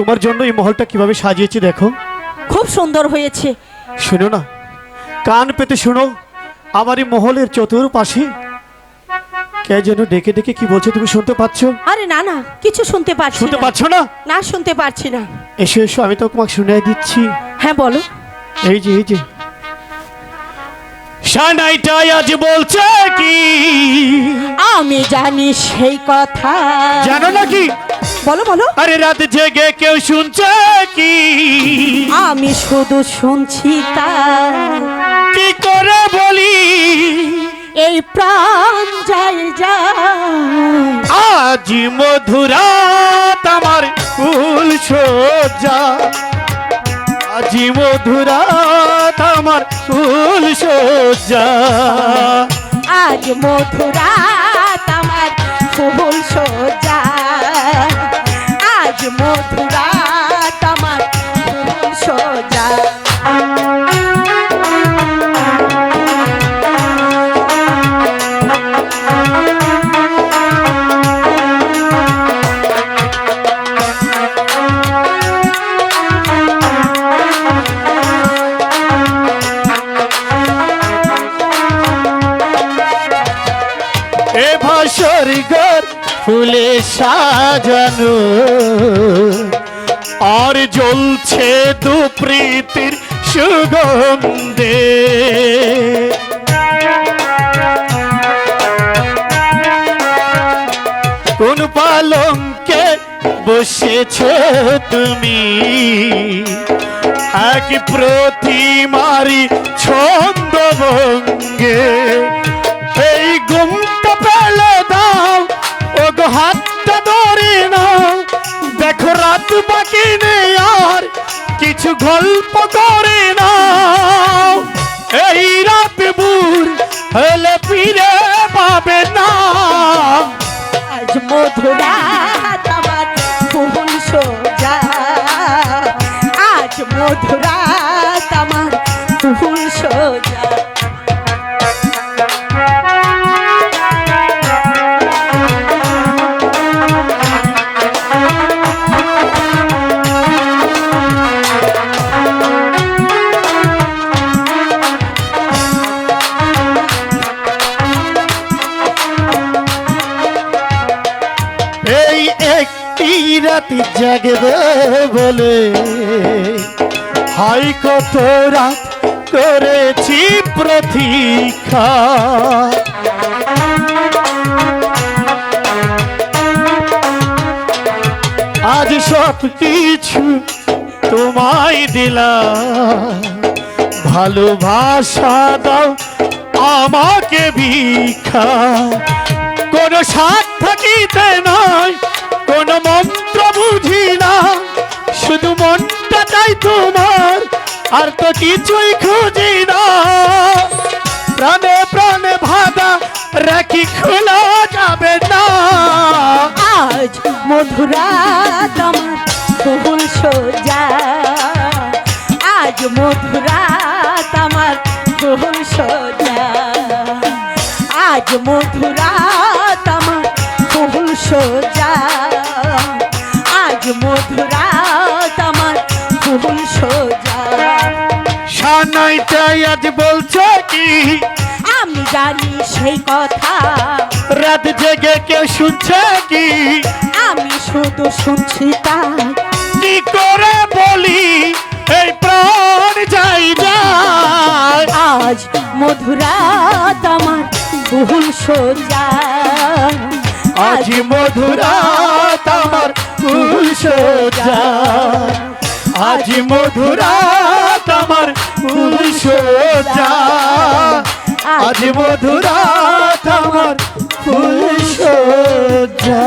তোমার জন্য এই মহলটা কীভাবে সাজিয়েছি দেখো। খুব সুন্দর হয়েছে। শোনো না কান পেতে শোনো আমার এই মহলের চতুর্পাশে। কে যেন ডেকে ডেকে কি বলছে তুমি শুনতে পাচ্ছ? আরে না না কিছু শুনতে পারছি শুনতে না। পাচ্ছ না? না শুনতে পারছি না। এসো এসো আমি তো তোমাকে শুনে দিচ্ছি। হ্যাঁ বলো। এই যে এই যে। সানাইটাই আজ বলছে কি? আমি জানি সেই কথা। জানো নাকি বলো বলো। আরে রাত জেগে কেউ শুনছে কি? আমি শুধু শুনছি তা। কি করে বলি? এই প্রাণ যায় যা। আজ মধুরাত আমার ফুল সজ্জা আজ মধুরাত আমার ফুল সজ্জা আজ মধুরাত এ ভাসর ঘর ফুলে সাজানো। আর জ্বলছে দু প্রীতির সুগন্ধে। কোন পালঙ্কে বসেছ তুমি? এক প্রতিমারি ছন্দ ভঙ্গে এই গুমটা পেলে দাও ও গো হাতটা ধরে নাও। দেখো, রাত বাকি নেই আর কিছু গল্প করে নাও। এই রাত বুর হলে ফিরে পাবে না। আজ মধুরাত আমার ফুল সোজা। আজ মধুরাত একটি রাতি জাগবে বলে। হাই কত রাত করেছি প্রতীক্ষা। আজ সব কিছু তোমায় দিলাম। ভালোবাসা দাও আমাকে ভিক্ষা। কোন সাত থাকিতে নয় আর তো কিছুই খুঁজি না। প্রাণে প্রাণে ভাদা রাখি খোলা যাবে না। আজ মধুরাত আমার ফুল সোজা। আজ মধুরাত আমার ফুল সোজা। আজ মধুরাত সানাইটাই আজ বলছে কি? আমি জানি সেই কথা। রাত জেগে কেউ শুনছে কি? আমি শুধু শুনছি তাই কি করে বলি? এই প্রাণ যাই যায়। আজ মধুরাত আমার ফুল সোজা। আজ মধুরাত আমার ফুল সোজা। আজ মধুরাত আমার আজ মধুরা আমার ফুল সোজা